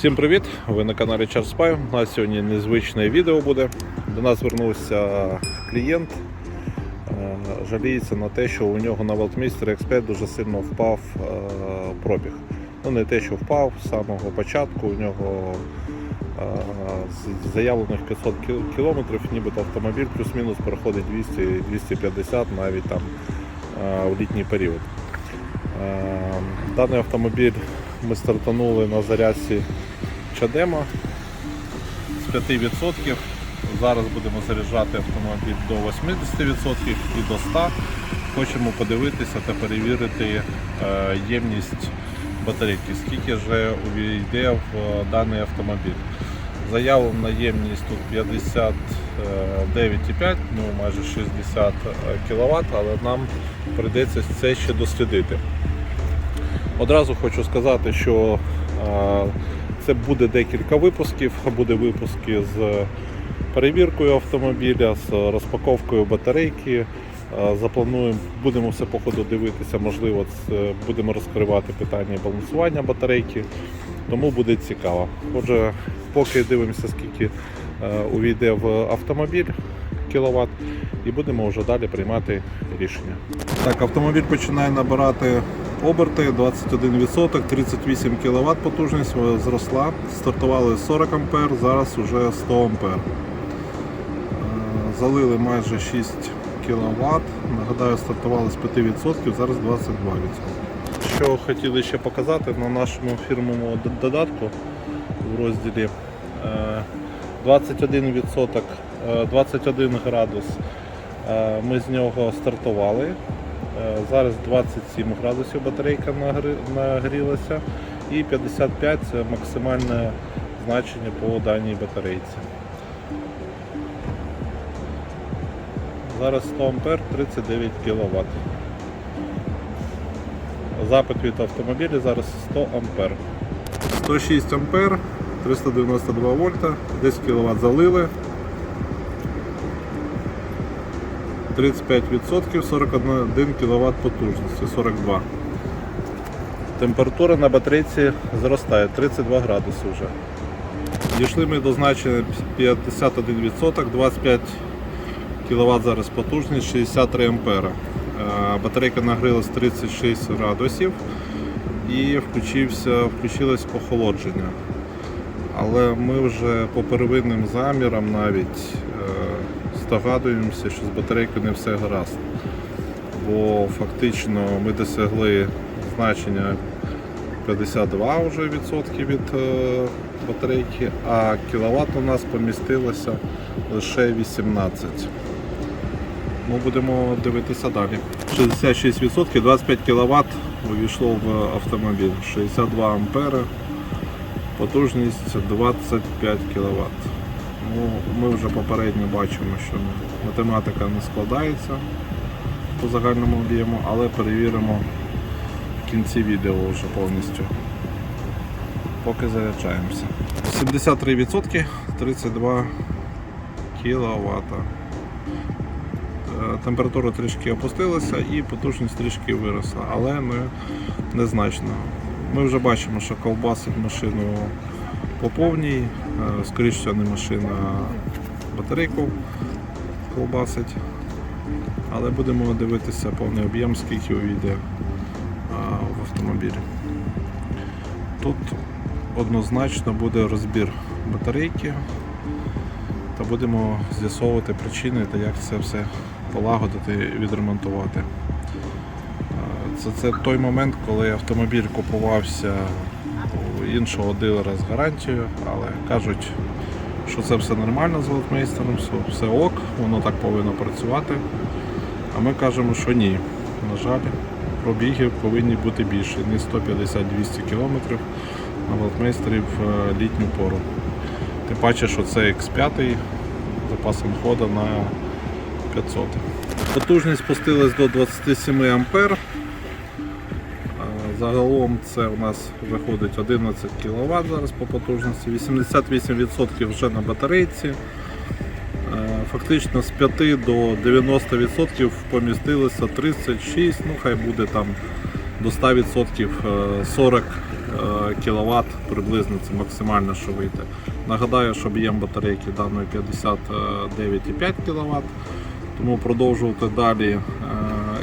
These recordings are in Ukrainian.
Всім привіт! Ви на каналі Charles Spy. У нас сьогодні незвичне відео буде. До нас звернувся клієнт. Е, Жаліється на те, що у нього на Валтмістер X5 дуже сильно впав е, пробіг. Ну не те, що впав з самого початку. У нього е, з заявлених 500 кілометрів, нібито автомобіль плюс-мінус проходить 200-250 навіть там в літній період. Даний автомобіль ми стартанули на зарядці Чадема з 5%. Зараз будемо заряджати автомобіль до 80% і до 100%. Хочемо подивитися та перевірити е, ємність батарейки, скільки вже увійде в е, даний автомобіль. Заявлена ємність тут 59,5, ну майже 60 кВт, але нам прийдеться це ще дослідити. Одразу хочу сказати, що е, це буде декілька випусків. Буде випуски з перевіркою автомобіля, з розпаковкою батарейки. Е, Заплануємо, будемо все по ходу дивитися, можливо, будемо розкривати питання балансування батарейки, тому буде цікаво. Отже, поки дивимося, скільки е, увійде в автомобіль кіловат, і будемо вже далі приймати рішення. Так, автомобіль починає набирати оберти 21%, 38 кВт потужність зросла. Стартували 40 А, зараз вже 100 А. Е, Залили майже 6 кВт. Нагадаю, стартували з 5%, зараз 22%. Що хотіли ще показати на нашому фірмовому додатку в розділі е, 21%, е, 21 градус. Е, Ми з нього стартували. Е, Зараз 27 градусів батарейка нагрілася і 55 це максимальне значення по даній батарейці. Зараз 100 А 39 кВт. Запит від автомобіля зараз 100 А. 106 А, 392 вольта, 10 кВт залили. 35%, 41 кВт потужності, 42. Температура на батарейці зростає 32 градуси вже. Дійшли ми до значення 51%, 25 кВт зараз потужність, 63 ампера. Е, Батарейка нагрілась 36 градусів і включилось охолодження. Але ми вже по первинним замірам навіть е, здогадуємося, що з батарейкою не все гаразд. Бо фактично ми досягли значення 52 вже відсотки від е, батарейки, а кіловат у нас помістилося лише 18. Ми будемо дивитися далі. 66%, 25 кВт увійшло в автомобіль, 62 ампери, потужність 25 кВт. Ну, ми вже попередньо бачимо, що математика не складається по загальному об'єму, але перевіримо в кінці відео вже повністю. Поки заряджаємося. 73%, 32 кВт. Температура трішки опустилася і потужність трішки виросла, але не, незначно. Ми вже бачимо, що ковбасить машину по повній, е, скоріше не машина, батарейку ковбасить. Але будемо дивитися повний об'єм, скільки увійде в автомобілі. Тут однозначно буде розбір батарейки та будемо з'ясовувати причини та як це все полагодити і відремонтувати. Е, Це, той момент, коли автомобіль купувався у іншого дилера з гарантією, але кажуть, що це все нормально з Лотмейстером, все, ок, воно так повинно працювати. А ми кажемо, що ні. На жаль, пробіги повинні бути більше, не 150-200 км на Валтмейстері в е, літню пору. Тим паче, що це X5 з запасом ходу на 500. Потужність спустилась до 27 А. Загалом це у нас виходить 11 кВт зараз по потужності, 88% вже на батарейці. Е, Фактично з 5 до 90% помістилося 36, ну хай буде там до 100% е, 40 е, кВт приблизно це максимально, що вийде. Нагадаю, що об'єм батарейки даної 59,5 кВт, тому продовжувати далі е,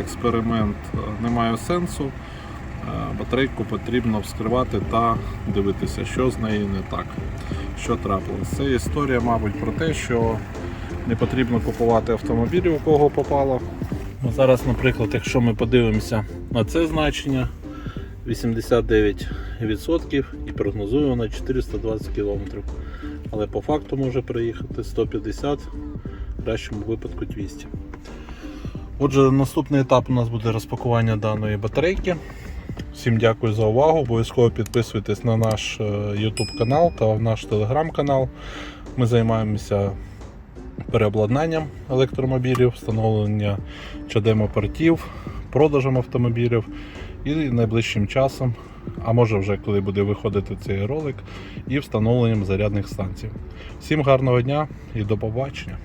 експеримент е, немає сенсу. Е, Батарейку потрібно вскривати та дивитися, що з нею не так, що трапилось. Це історія, мабуть, про те, що не потрібно купувати автомобілі, у кого попало. Ну, Зараз, наприклад, якщо ми подивимося на це значення 89% і прогнозуємо на 420 км. Але по факту може приїхати 150, в кращому випадку 200. Отже, наступний етап у нас буде розпакування даної батарейки. Всім дякую за увагу. Обов'язково підписуйтесь на наш е, YouTube канал та в наш телеграм канал. Ми займаємося переобладнанням електромобілів, встановлення чадемо-портів, продажем автомобілів і найближчим часом, а може вже коли буде виходити цей ролик, і встановленням зарядних станцій. Всім гарного дня і до побачення!